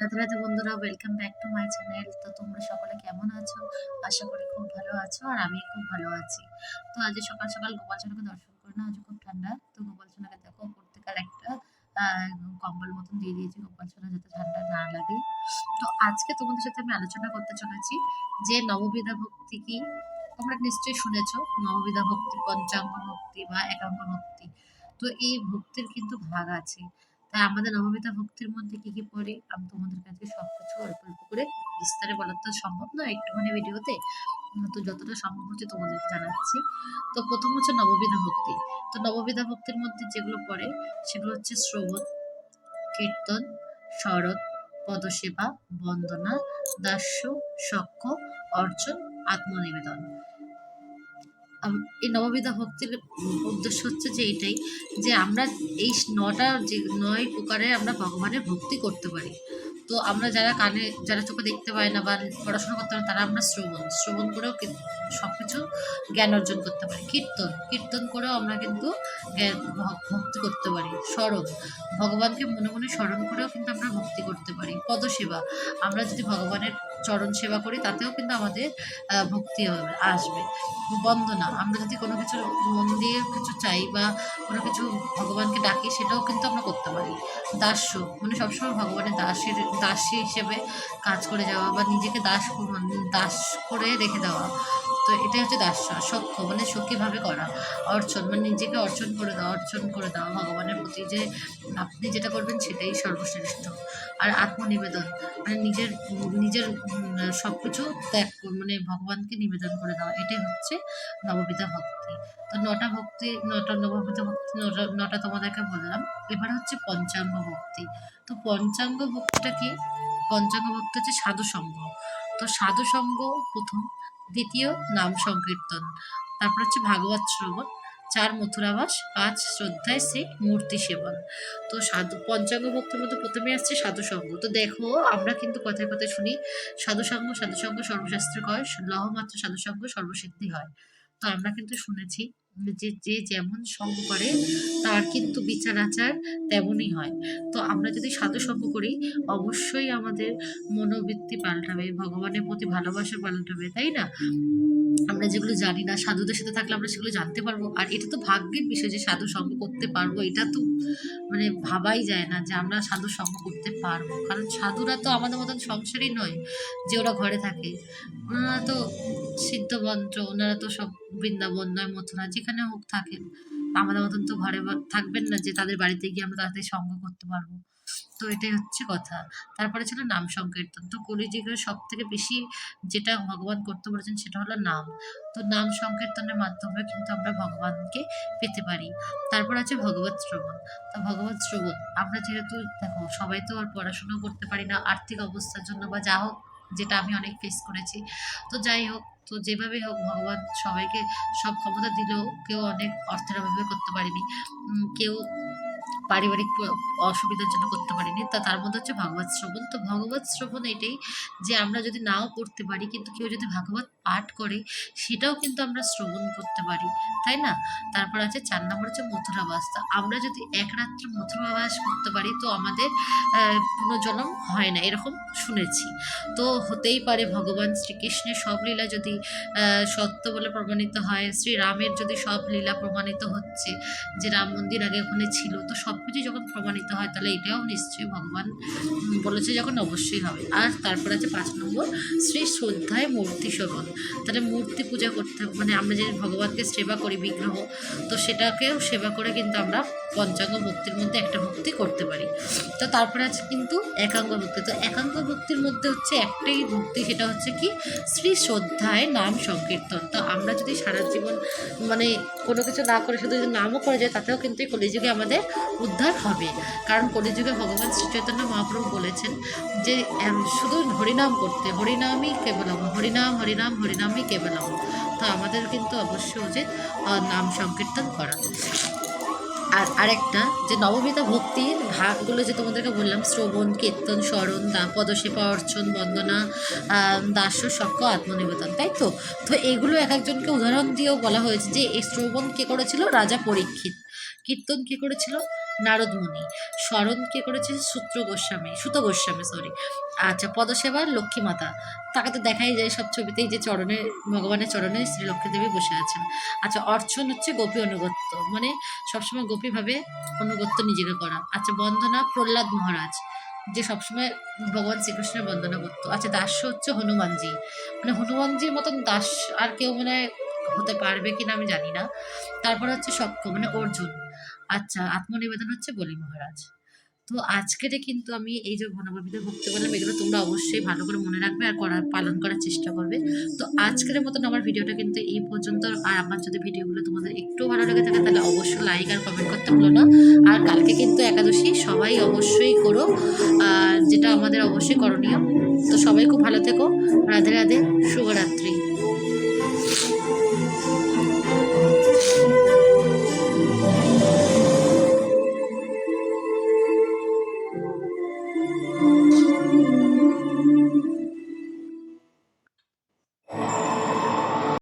রাধে রাধে বন্ধুরা welcome back to my channel তো তোমরা সকলে কেমন আছো? আশা করি খুব ভালো আছো আর আমি খুব ভালো আছি। তো আজ সকাল সকাল গোপাল সোনাকে দর্শন করে না আজ খুব ঠান্ডা। তো গোপাল সোনাকে দেখো প্রত্যেকার একটা কম্বল মতন দিয়ে দিয়েছি গোপাল সোনা যাতে ঠান্ডা না লাগে। তো আজকে তোমাদের সাথে আমি আলোচনা করতে চলেছি যে নববিধা ভক্তি কি? তোমরা নিশ্চয়ই শুনেছো, নববিধা ভক্তি, পঞ্চাঙ্গ ভক্তি বা একাঙ্গ ভক্তি। তো এই ভক্তির কিন্তু ভাগ আছে। তাই আমাদের নববিধা ভক্তির মধ্যে কি কি পড়ে? আমি তোমাদের কাছে সবকিছু অল্প অল্প করে বিস্তারে বলা তো সম্ভব নয়। একটুখানি ভিডিওতে তো যতটা সম্ভব হচ্ছে তোমাদেরকে জানাচ্ছি। তো প্রথম হচ্ছে নববিধা ভক্তি। তো নববিধা ভক্তির মধ্যে যেগুলো পড়ে, সেগুলো হচ্ছে শ্রবণ, কীর্তন, শরৎ, পদসেবা, বন্দনা, দাস্য, সক্ষ, অর্চন, আত্মনিবেদন। এই নববিধা ভক্তির উদ্দেশ্য হচ্ছে যে এটাই, যে আমরা এই নটা যে নয় প্রকারে আমরা ভগবানের ভক্তি করতে পারি। তো আমরা যারা কানে, যারা চোখে দেখতে পাই না বা পড়াশোনা করতে পারি তারা আমরা শ্রবণ। শ্রবণ করেও সব কিছু জ্ঞান অর্জন করতে পারি। কীর্তন কীর্তন করেও আমরা কিন্তু জ্ঞান ভক্তি করতে পারি। স্মরণ, ভগবানকে মনে মনে স্মরণ করেও কিন্তু আমরা ভক্তি করতে পারি। পদসেবা, আমরা যদি ভগবানের চরণ সেবা করি, তাতেও কিন্তু আমাদের ভক্তি হবে, আসবে। বন্দনা, আমরা যদি কোনো কিছু মন দিয়ে কিছু চাই বা কোনো কিছু ভগবানকে ডাকি, সেটাও কিন্তু আমরা করতে পারি। দাস্য মানে সবসময় ভগবানের দাসের দাসী হিসেবে কাজ করে যাওয়া বা নিজেকে দাস দাস করে রেখে দেওয়া। তো এটাই হচ্ছে দাস্য সক্ষ মানে সখীভাবে করা। অর্চন মানে নিজেকে অর্চন করে দেওয়া অর্চন করে দেওয়া ভগবানের প্রতি যে আপনি যেটা করবেন সেটাই সর্বশ্রেষ্ঠ। আর আত্মনিবেদন মানে নিজের নিজের সব কিছু ত্যাগ মানে ভগবানকে নিবেদন করে দেওয়া এটাই হচ্ছে নববিধা ভক্তি। তো নটা ভক্তি, নটা নববিধা ভক্তি, নটা নটা তোমাদেরকে বললাম। এবার হচ্ছে পঞ্চাঙ্গ ভক্তি। তো পঞ্চাঙ্গ ভক্তিটা কি? পঞ্চাঙ্গ ভক্তি হচ্ছে সাধু সঙ্গ তো সাধু সঙ্গ প্রথম দ্বিতীয় নাম সংকীর্তন। তারপর হচ্ছে ভাগবত শ্রবণ, চার মথুরাবাস পাঁচ শ্রদ্ধায় শ্রী মূর্তি সেবন। তো সাধু, পঞ্চাঙ্গ ভক্তির মধ্যে প্রথমে আসছে সাধুসঙ্গ তো দেখো, আমরা কিন্তু কথায় কথায় শুনি, সাধু সঙ্গ সাধু সঙ্গ সর্বশাস্ত্র কয়, লহমাত্র সাধু সঙ্গ সর্বসিদ্ধি হয়। তো আমরা কিন্তু শুনেছি যে যে যেমন সঙ্গ করে, তার কিন্তু বিচার আচার তেমনই হয়। তো আমরা যদি সাধু সঙ্গ করি, অবশ্যই আমাদের মনোবৃত্তি পাল্টাবে, ভগবানের প্রতি ভালোবাসা পাল্টাবে, তাই না? আমরা যেগুলো জানি না, সাধুদের সাথে থাকলে আমরা সেগুলো জানতে পারব। আর এটা তো ভাগ্যের বিষয় যে সাধু সঙ্গ করতে পারব, এটা তো মানে ভাবাই যায় না যে আমরা সাধু সঙ্গ করতে পারব। কারণ সাধুরা তো আমাদের মতন সংসারই নয় যে ওরা ঘরে থাকে। ওনারা তো সিদ্ধ মন্ত্র, ওনারা তো সব বৃন্দাবন নয় মথুরা যেখানে হোক থাকেন। আমাদের মতন তো ঘরে থাকবেন না যে তাদের বাড়িতে গিয়ে আমরা তাদের সঙ্গ করতে পারব। তো এটাই হচ্ছে কথা। তারপরে ছিল নাম সংকীর্তন। তো কলিযুগের সব থেকে বেশি যেটা ভগবান করতে বলেছেন সেটা হলো নাম। তো নাম সংকীর্তনের মাধ্যমে কিন্তু আমরা ভগবানকে পেতে পারি। তারপর আছে ভগবত শ্রবণ। তো ভগবত শ্রবণ, আমরা যেহেতু দেখো সবাই তো আর পড়াশোনা করতে পারি না, আর্থিক অবস্থার জন্য বা যা হোক যেটা আমি অনেক ফেস করেছি। তো যাই হোক, তো যেভাবে হোক, ভগবান সবাইকে সব ক্ষমতা দিলেও কেউ অনেক অর্থের অভাবে করতে পারেনি। কেউ পারিবারিক অসুবিধার জন্য করতে পারিনি। তা তার মধ্যে হচ্ছে ভাগবত শ্রবণ। তো ভগবত শ্রবণ এটাই যে আমরা যদি নাও পড়তে পারি, কিন্তু কেউ যদি ভাগবত পাঠ করে, সেটাও কিন্তু আমরা শ্রবণ করতে পারি। তাই না? তারপর আছে চার নম্বর হচ্ছে মথুরাবাস। তা আমরা যদি এক রাত্র মথুরাবাস করতে পারি, তো আমাদের পুনর্জন্ম হয় না, এরকম শুনেছি। তো হতেই পারে ভগবান শ্রীকৃষ্ণের সব লীলা যদি সত্য বলে প্রমাণিত হয়, শ্রীরামের যদি সব লীলা প্রমাণিত হচ্ছে, যে রাম মন্দির আগে ওখানে ছিল, তো সব কিছু যখন প্রমাণিত হয়, তাহলে এটাও নিশ্চয়ই ভগবান বলেছে যখন অবশ্যই হবে। আর তারপর আছে পাঁচ নম্বর, শ্রী শ্রদ্ধায় মূর্তি শোভন তাহলে মূর্তি পূজা করতে মানে আমরা যে ভগবানকে সেবা করি বিগ্রহ, তো সেটাকেও সেবা করে কিন্তু আমরা পঞ্চাঙ্গ ভক্তির মধ্যে একটা করতে পারি। তো তারপরে আছে কিন্তু একাঙ্গ ভক্তি। তো একাঙ্গ ভক্তির মধ্যে হচ্ছে একটাই ভক্তি, সেটা হচ্ছে কি? শ্রী শ্রদ্ধায় নাম সংকীর্তন। তো আমরা যদি সারা জীবন মানে কোনো কিছু না করে শুধু যদি নামও করে যায় তাতেও কিন্তু এই কলিযুগে আমাদের উদ্ধার হবে। কারণ কলিযুগে ভগবান শ্রী চৈতন্য মহাপ্রভু বলেছেন যে শুধু হরিনাম করতে, হরিনামই কেবলম, হরিনাম হরিনাম, হরিনামই কেবলম। তো আমাদের কিন্তু অবশ্যই উচিত নাম সংকীর্তন করা। আর আরেকটা, যে নবমিতা ভক্তির ভাগগুলো যে তোমাদেরকে বললাম, শ্রবণ, কীর্তন, স্মরণ পদসেবা, অর্চন, বন্দনা দাস দাস্য সক্ষ, আত্মনিবেদন, তাই তো? তো এগুলো এক একজনকে উদাহরণ দিয়েও বলা হয়েছে যে এই শ্রবণ কে করেছিল? রাজা পরীক্ষিত। কীর্তন কে করেছিল? নারদমণি। স্মরণ কে করেছে? সূত্র গোস্বামী, সুত গোস্বামী সরি আচ্ছা পদসেবা লক্ষ্মী মাতা তাকে তো দেখাই যায় সব ছবিতেই যে চরণে, ভগবানের চরণে শ্রী লক্ষ্মী দেবী বসে আছেন। আচ্ছা অর্চন হচ্ছে গোপী অনুগত্য। মানে সবসময় গোপীভাবে অনুগত্য নিজেকে করা। আচ্ছা বন্দনা প্রহ্লাদ মহারাজ, যে সবসময় ভগবান শ্রীকৃষ্ণের বন্দনা করতো। আচ্ছা দাস্য হচ্ছে হনুমানজি। মানে হনুমানজির মতন দাস আর কেউ মানে হতে পারবে কিনা আমি জানি না। তারপর হচ্ছে সক্ষ মানে অর্জুন। আচ্ছা আত্মনিবেদন হচ্ছে বলি মহারাজ। তো আজকের কিন্তু আমি এই যে ঘনগর্ভিত ভক্তি বললাম এগুলো তোমরা অবশ্যই ভালো করে মনে রাখবে আর করার, পালন করার চেষ্টা করবে। তো আজকের মতন আমার ভিডিওটা কিন্তু এই পর্যন্ত। আর আমার যদি ভিডিওগুলো তোমাদের একটু ভালো লেগে থাকে, তাহলে অবশ্যই লাইক আর কমেন্ট করতে ভুলো না। আর কালকে কিন্তু একাদশী, সবাই অবশ্যই করো। আর যেটা আমাদের অবশ্যই করণীয়। তো সবাই খুব ভালো থেকো। রাধে রাধে, শুভরাত্রি।